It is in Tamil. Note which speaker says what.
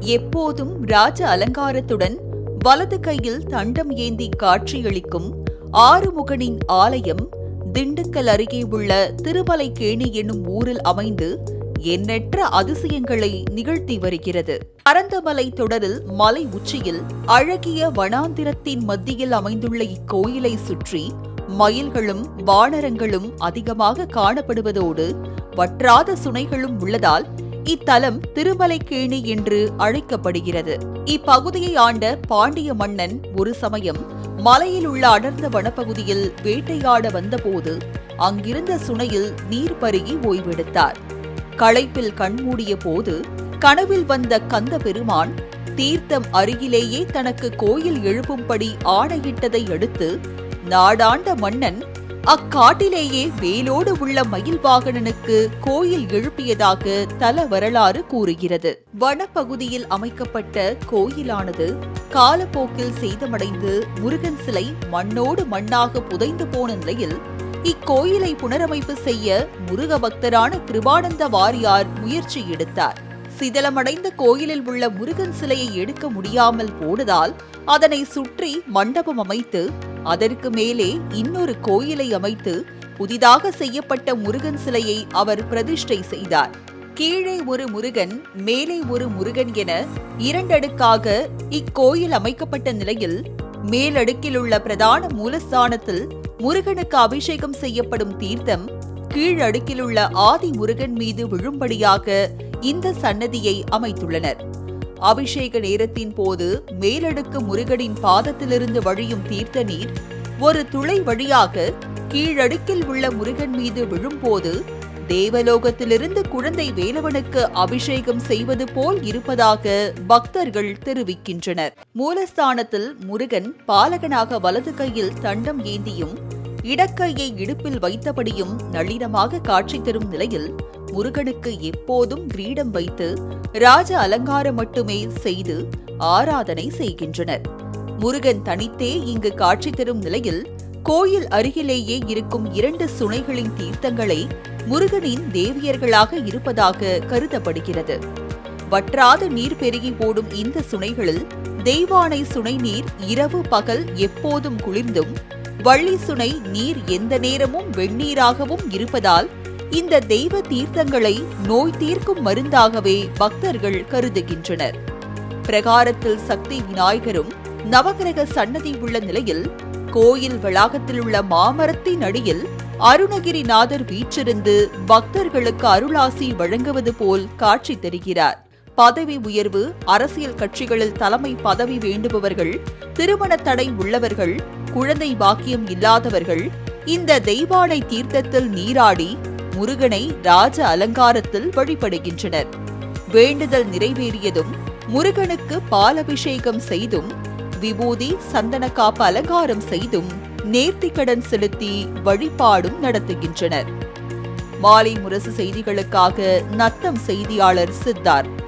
Speaker 1: எப்போதும் ராஜ அலங்காரத்துடன் வலது கையில் தண்டம் ஏந்தி காட்சியளிக்கும் ஆறுமுகனின் ஆலயம் திண்டுக்கல் அருகே உள்ள திருமலைக்கேணி என்னும் ஊரில் அமைந்து எண்ணற்ற அதிசயங்களை நிகழ்த்தி வருகிறது. பரந்தமலை தொடரில் மலை உச்சியில் அழகிய வனாந்திரத்தின் மத்தியில் அமைந்துள்ள இக்கோயிலை சுற்றி மயில்களும் வானரங்களும் அதிகமாக காணப்படுவதோடு வற்றாத சுனைகளும் உள்ளதால் இத்தலம் திருமலைக்கேணி என்று அழைக்கப்படுகிறது. இப்பகுதியை ஆண்ட பாண்டிய மன்னன் ஒரு சமயம் மலையில் உள்ள அடர்ந்த வனப்பகுதியில் வேட்டையாட வந்தபோது அங்கிருந்த சுனையில் நீர் பருகி ஓய்வெடுத்தார். களைப்பில் கண்மூடிய போது கனவில் வந்த கந்த பெருமான் தீர்த்தம் அருகிலேயே தனக்கு கோயில் எழுப்பும்படி ஆணையிட்டதை அடுத்து நாடாண்ட மன்னன் அக்காட்டிலேயே வேலோடு உள்ள மயில் வாகனனுக்கு கோயில் எழுப்பியதாக தல வரலாறு கூறுகிறது. வனப்பகுதியில் அமைக்கப்பட்ட கோயிலானது காலப்போக்கில் சேதமடைந்து முருகன் சிலை மண்ணோடு மண்ணாக புதைந்து போன நிலையில் இக்கோயிலை புனரமைப்பு செய்ய முருக பக்தரான கிருபானந்த வாரியார் முயற்சி எடுத்தார். சிதலமடைந்த கோயிலில் உள்ள முருகன் சிலையை எடுக்க முடியாமல் போனதால் அதனை சுற்றி மண்டபம் அமைத்து அதற்கு மேலே இன்னொரு கோயிலை அமைத்து புதிதாக செய்யப்பட்ட முருகன் சிலையை அவர் பிரதிஷ்டை செய்தார். கீழே ஒரு முருகன் மேலே ஒரு முருகன் என இரண்டடுக்காக இக்கோயில் அமைக்கப்பட்ட நிலையில் மேலடுக்கில் உள்ள பிரதான மூலஸ்தானத்தில் முருகனுக்கு அபிஷேகம் செய்யப்படும் தீர்த்தம் கீழடுக்கில் உள்ள ஆதி முருகன் மீது விழும்படியாக இந்த சன்னதியை அமைத்துள்ளனர். அபிஷேக நேரத்தின் போது மேலடுக்கு முருகனின் பாதத்திலிருந்து வழியும் தீர்த்த நீர் ஒரு துளை வழியாக கீழடுக்கில் உள்ள முருகன் மீது விழும்போது தேவலோகத்திலிருந்து குழந்தை வேலவனுக்கு அபிஷேகம் செய்வது போல் இருப்பதாக பக்தர்கள் தெரிவிக்கின்றனர். மூலஸ்தானத்தில் முருகன் பாலகனாக வலது கையில் தண்டம் ஏந்தியும் இடக்கையை இடுப்பில் வைத்தபடியும் நளினமாக காட்சி தரும் நிலையில் முருகனுக்கு எப்போதும் கிரீடம் வைத்து ராஜ அலங்காரம் மட்டுமே செய்து ஆராதனை செய்கின்றனர். முருகன் தனித்தே இங்கு காட்சி தரும் நிலையில் கோயில் அருகிலேயே இருக்கும் இரண்டு சுனைகளின் தீர்த்தங்களை முருகனின் தேவியர்களாக இருப்பதாக கருதப்படுகிறது. வற்றாத நீர் பெருகி ஓடும் இந்த சுனைகளில் தெய்வானை சுனை நீர் இரவு பகல் எப்போதும் குளிர்ந்தும் வள்ளி சுனை நீர் எந்த நேரமும் வெந்நீராகவும் இருப்பதால் இந்த தெய்வ தீர்த்தங்களை நோய் தீர்க்கும் மருந்தாகவே பக்தர்கள் கருதுகின்றனர். பிரகாரத்தில் சக்தி விநாயகரும் நவகிரக சன்னதி உள்ள நிலையில் கோயில் வளாகத்தில் உள்ள மாமரத்தின் அடியில் அருணகிரிநாதர் வீற்றிருந்து பக்தர்களுக்கு அருளாசி வழங்குவது போல் காட்சி தருகிறார். பதவி உயர்வு அரசியல் கட்சிகளில் தலைமை பதவி வேண்டுபவர்கள் திருமண தடை உள்ளவர்கள் குழந்தை பாக்கியம் இல்லாதவர்கள் இந்த தெய்வானை தீர்த்தத்தில் நீராடி முருகனை ராஜ அலங்காரத்தில் வழிபடுகின்றனர். வேண்டுதல் நிறைவேறியதும் முருகனுக்கு பாலபிஷேகம் செய்தும் விபூதி சந்தனக்காப்பு அலங்காரம் செய்தும் நேர்த்திக்கடன் செலுத்தி வழிபாடும் நடத்துகின்றனர். மாலை முரசு செய்திகளுக்காக நத்தம் செய்தியாளர் சித்தார்த்.